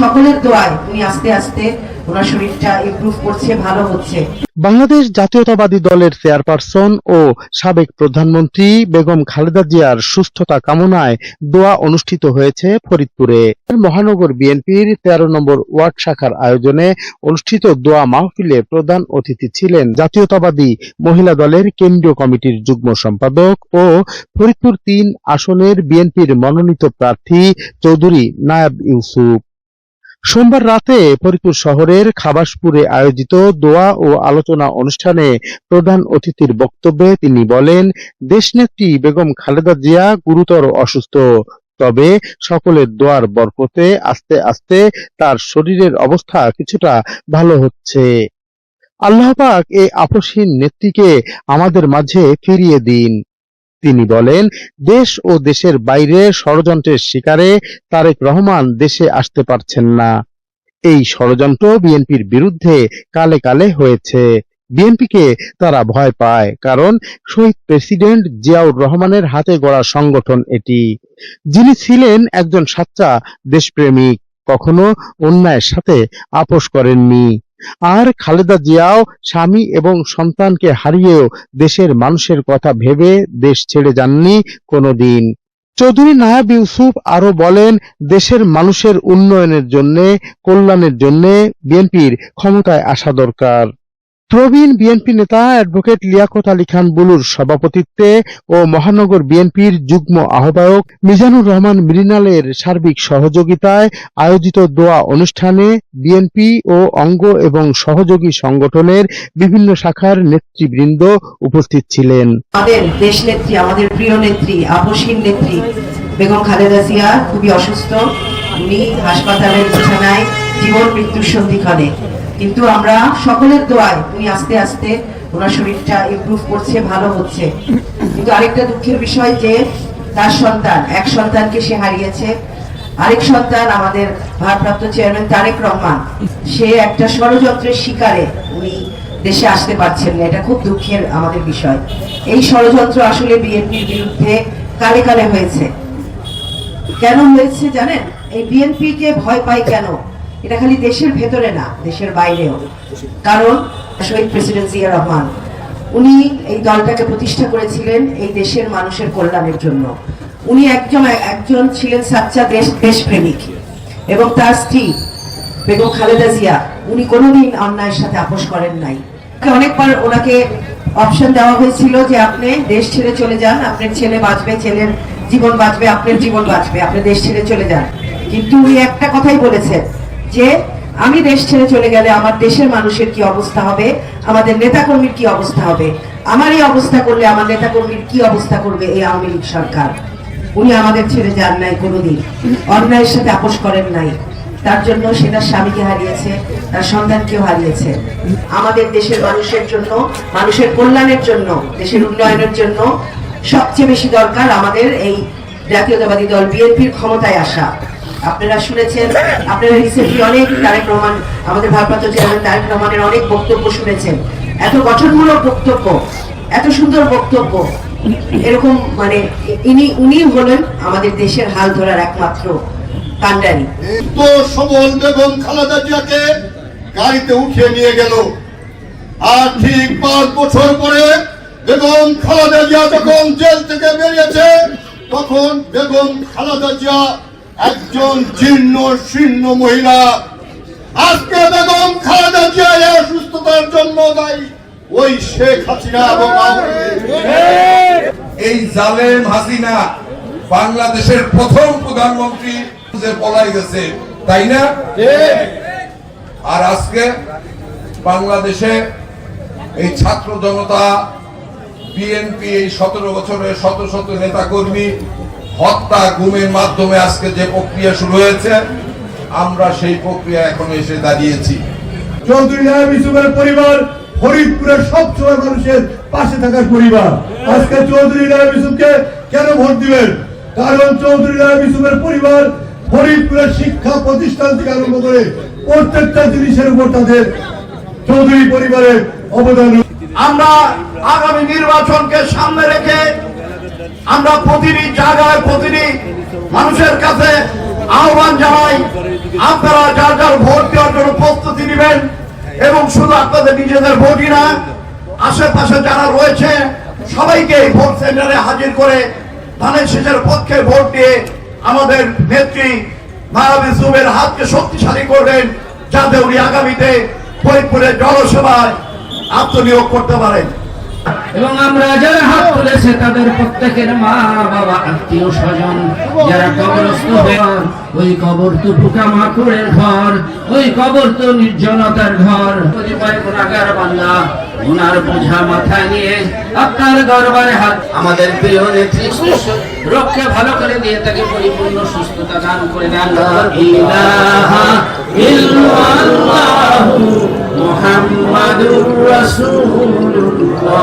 সকলের দোয়ায় উনি আস্তে আস্তে ওনার শরীরটা ইমপ্রুভ করছে, ভালো হচ্ছে। বাংলাদেশ জাতীয়তাবাদী দলের চেয়ারপারসন ও সাবেক প্রধানমন্ত্রী বেগম খালেদা জিয়ার সুস্থতা কামনায় দোয়া অনুষ্ঠিত হয়েছে ফরিদপুরে। মহানগর বিএনপির তেরো নম্বর ওয়ার্ড শাখার আয়োজনে অনুষ্ঠিত দোয়া মাহফিলে প্রধান অতিথি ছিলেন জাতীয়তাবাদী মহিলা দলের কেন্দ্রীয় কমিটির যুগ্ম সম্পাদক ও ফরিদপুর তিন আসনের বিএনপির মনোনীত প্রার্থী চৌধুরী নায়াব ইউসুফ। সোমবার রাতে ফরিদপুর শহরের খাবাসপুরে আয়োজিত দোয়া ও আলোচনা অনুষ্ঠানে প্রধান অতিথির বক্তব্যে তিনি বলেন, দেশনেত্রী বেগম খালেদা জিয়া গুরুতর অসুস্থ। তবে সকলের দোয়ার বরকতে আস্তে আস্তে তার শরীরের অবস্থা কিছুটা ভালো হচ্ছে। আল্লাহ পাক এই আপসহীন নেত্রীকে আমাদের মাঝে ফিরিয়ে দিন। তিনি বলেন, দেশ ও দেশের বাইরে ষড়যন্ত্রের শিকারে তারেক রহমান দেশে আসতে পারছেন না। এই ষড়যন্ত্র বিএনপির বিরুদ্ধে কালে কালে হয়েছে। বিএনপিকে তারা ভয় পায়, কারণ শহীদ প্রেসিডেন্ট জিয়াউর রহমানের হাতে গড়া সংগঠন এটি। যিনি ছিলেন একজন সাচ্চা দেশপ্রেমিক, কখনো অন্যায়ের সাথে আপোষ করেননি। আর খালেদা জিয়াও স্বামী এবং সন্তানকে হারিয়েও দেশের মানুষের কথা ভেবে দেশ ছেড়ে যাননি কোনোদিন। চৌধুরী নায়াব ইউসুফ আরও বলেন, দেশের মানুষের উন্নয়নের জন্য, কল্যাণের জন্য বিএনপির ক্ষমতায় আসা দরকার। প্রবীণ বিএনপি নেতা অ্যাডভোকেট লিয়াকত আলী খান বুলুর সভাপতিত্বে ও মহানগর বিএনপির যুগ্ম আহ্বায়ক মিজানুর রহমান মৃণালের সার্বিক সহযোগিতায় আয়োজিত দোয়া অনুষ্ঠানে বিএনপি ও অঙ্গ এবং সহযোগী সংগঠনের বিভিন্ন শাখার নেতৃবৃন্দ উপস্থিত ছিলেন। আমাদের দেশ নেত্রী, আমাদের প্রিয় নেত্রী নেত্রী বেগম খালেদা খুবই অসুস্থ। উনি হাসপাতালের বিছানায় জীবন মৃত্যুর সন্ধিক্ষণে কিন্তু আমরা সকলের দোয়ায় উনি আস্তে আস্তে ওনার শরীরটা ইমপ্রুভ করছে, ভালো হচ্ছে। কিন্তু আরেকটা দুঃখের বিষয় যে তার সন্তান, এক সন্তানকে সে হারিয়েছে। আরেক সন্তান আমাদের ভারপ্রাপ্ত চেয়ারম্যান তারেক রহমান, সে একটা ষড়যন্ত্রের শিকারে উনি দেশে আসতে পারছেন না। এটা খুব দুঃখের আমাদের বিষয়। এই ষড়যন্ত্র আসলে বিএনপির বিরুদ্ধে কালে কালে হয়েছে। কেন হয়েছে জানেন? এই বিএনপি কে ভয় পায় কেন? এটা খালি দেশের ভেতরে না, দেশের বাইরেও। কারণ শহীদ প্রেসিডেন্ট জিয়া রহমান, উনি এই দলটাকে প্রতিষ্ঠা করেছিলেন এই দেশের মানুষের কল্যাণের জন্য। উনি একজন একজন ছিলেন সাচ্চা দেশ, দেশপ্রেমিক এবং তার স্ত্রী বেগম খালেদা জিয়া, উনি কোনোদিন অন্যায়ের সাথে আপোষ করেন নাই। অনেকবার ওনাকে অপশন দেওয়া হয়েছিল যে আপনি দেশ ছেড়ে চলে যান, আপনার ছেলে বাঁচবে, ছেলের জীবন বাঁচবে, আপনার জীবন বাঁচবে, আপনি দেশ ছেড়ে চলে যান। কিন্তু উনি একটা কথাই বলেছেন যে আমি দেশ ছেড়ে চলে গেলে আমার দেশের মানুষের কি অবস্থা হবে? আমাদের নেতাকর্মীর কি অবস্থা হবে? আমার এই অবস্থা করলে আমার নেতাকর্মীর কি অবস্থা করবে এই আওয়ামী লীগ সরকার? উনি আমাদের ছেড়ে যান নাই কোনোদিন। অন্যায়ের সাথে আপোষ করেন নাই। তার জন্য সে তার স্বামীকে হারিয়েছে, তার সন্তানকেও হারিয়েছে। আমাদের দেশের মানুষের জন্য, মানুষের কল্যাণের জন্য, দেশের উন্নয়নের জন্য সবচেয়ে বেশি দরকার আমাদের এই জাতীয়তাবাদী দল, বিএনপির ক্ষমতায় আসা। আপনারা শুনেছেন, আপনারা রিসেন্টলি অনেক তারেক রহমান, আমাদের ভারপ্রাপ্ত চেয়ারম্যান তারেক রহমানের অনেক বক্তব্য শুনেছেন। এত গঠনমূলক বক্তব্য, এত সুন্দর বক্তব্য, এরকম মানে ইনি, উনি হলেন আমাদের দেশের হাল ধরার একমাত্র কান্ডারি তো সবল বেগম খালেদা জিয়াকে গাড়িতে উঠিয়ে নিয়ে গেল। আর ঠিক পাঁচ বছর পরে বেগম খালেদা জিয়া যখন জেল থেকে বেরিয়েছে, তখন বেগম খালেদা জিয়া একজন জীর্ণ শীর্ণ মহিলা আজকে বেগম খালেদা জিয়া অসুস্থতার জন্য দায়ী ওই শেখ হাসিনা এবং এই জালেম হাসিনা বাংলাদেশের প্রথম প্রধানমন্ত্রী যে পলাই গেছে তাই না? আর আজকে বাংলাদেশে এই ছাত্র জনতা বিএনপি এই সতেরো বছরের শত শত নেতা কর্মী হত্যা গুমের মাধ্যমে আজকে যে প্রক্রিয়া শুরু হয়েছে আমরা সেই প্রক্রিয়া এখন এসে দাঁড়িয়েছি। চৌধুরী নায়াব ইউসুফের পরিবার ফরিদপুরের সবসময় মানুষের পাশে থাকার পরিবার। আজকে চৌধুরী নায়াব ইউসুফকে কেন ভোট দিবেন? কারণ চৌধুরী নায়াব ইউসুফের পরিবার ফরিদপুরের শিক্ষা প্রতিষ্ঠান থেকে আরম্ভ করে প্রত্যেকটা জিনিসের উপর তাদের চৌধুরী পরিবারের অবদান আমরা আগামী নির্বাচনকে সামনে রেখে আমরা প্রতিটি জায়গায় প্রতিটি মানুষের কাছে আহ্বান জানাই, আপনারা যার যার ভোট দেওয়ার জন্য প্রস্তুতি নেবেন এবং শুধু আপনাদের নিজেদের ভোটই না, আশেপাশে যারা রয়েছে, সবাইকে এই ভোট সেন্টারে হাজির করে ধানের শেষের পক্ষে ভোট দিয়ে আমাদের নেত্রী মায়াবী সুবের হাতকে শক্তিশালী করবেন, যাতে উনি আগামীতে ফরিদপুরের জনসেবায় আত্মনিয়োগ করতে পারেন। এবং আমরা যারা হাত তুলেছে তাদের প্রত্যেকের মা বাবা আত্মীয় স্বজন যারা কবরস্থ হয়ে ওই কবর তো পোকা মাকুড়ের ঘর ওই কবর তো নির্জনতার ঘর। গুণাগার ওনার বোঝা মাথায় নিয়ে আপনার দরবারে হাত আমাদের প্রিয় নেত্রী রক্ষে ভালো করে দিয়ে তাকে পরিপূর্ণ সুস্থতা দান করে দেন ইলাহা ইল্লাল্লাহু রাসূলুল্লাহ।